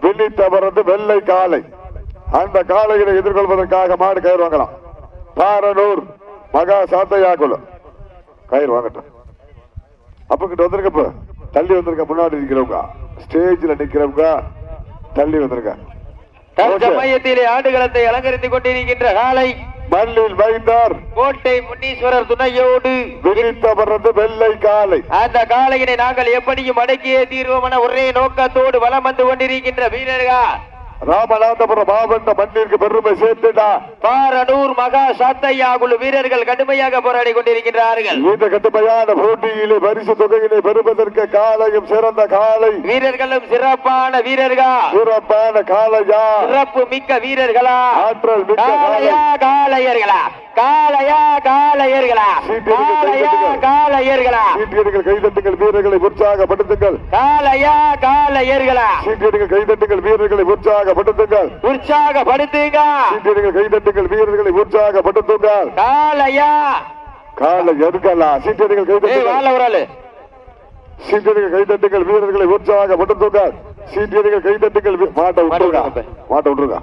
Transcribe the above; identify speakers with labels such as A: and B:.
A: வெள்ளி தவறது வெள்ளை காளை அந்த காளைகளை எதிர்கொள்வதற்காக மாடு கயிறு வாங்கலாம். பாரனூர் மகா சாத்தையாக்குள்ள கயிறு வாங்கட்டும். அப்பங்கிட்ட வந்திருக்கப்ப தள்ளி வந்திருக்க முன்னாடி நிக்கிறவங்க. ஸ்டேஜ்ல நிக்கிறவங்க தள்ளி வந்திருக்க.
B: தற்சமயத்திலே ஆடுகளத்தை அலங்கரித்துக் கொண்டிருக்கின்ற காலை
A: மண்ணில் வைத்தார்
B: கோட்டை முனீஸ்வரர் துணையோடு
A: வெள்ளி தவறது வெள்ளை காளை
B: அந்த காளையினை நாங்கள் எப்படியும் அடக்கியே தீர்வோம் என ஒரே நோக்கத்தோடு வலம் வந்து கொண்டிருக்கின்ற வீரர்கள்?
A: ராமநாதபுரம் மாவட்ட மண்ணிற்கு பெருமை சேர்த்துடா
B: பாரனூர் மகா சாத்தையா குழு வீரர்கள் கடுமையாக போராடி கொண்டிருக்கின்றார்கள்.
A: இந்த கடுமையான போட்டியிலே பரிசு தொகையினை பெறுவதற்கு காலையும் சிறந்த காலை.
B: வீரர்களும் சிறப்பான வீரர்கள்?
A: சிறப்பான காளையா
B: சிறப்பு மிக்க வீரர்களா?
A: ஆற்றல் மிக்க
B: காளையா
A: காளை
B: காளையர்களா காளையா காளையர்களா காளையா காளையர்களா
A: சீட்டியடிகள் கைதட்டுங்கள் வீரர்களை உற்சாகப்படுத்துங்கள்.
B: காளையா காளையர்களா
A: சீட்டியடிகள் கைதட்டுங்கள் வீரர்களை உற்சாகப்படுத்துங்கள்.
B: உற்சாகப்படுத்துங்க.
A: சீட்டியடிகள் கைதட்டுங்கள் வீரர்களை உற்சாகப்படுத்துங்கள்.
B: காளையா.
A: காலை எதுக்கலாம் சீட்டியடிகள்
B: ஏய்
A: கைதட்டுங்கள். சீட்டியடிகள் கைதட்டுங்கள் வீரர்களை உற்சாகப்படுத்துங்கள். சீட்டியடிகள் கைதட்டுங்கள் மாட்டை விட்டுருங்க. மாட்டை விட்டுருங்க.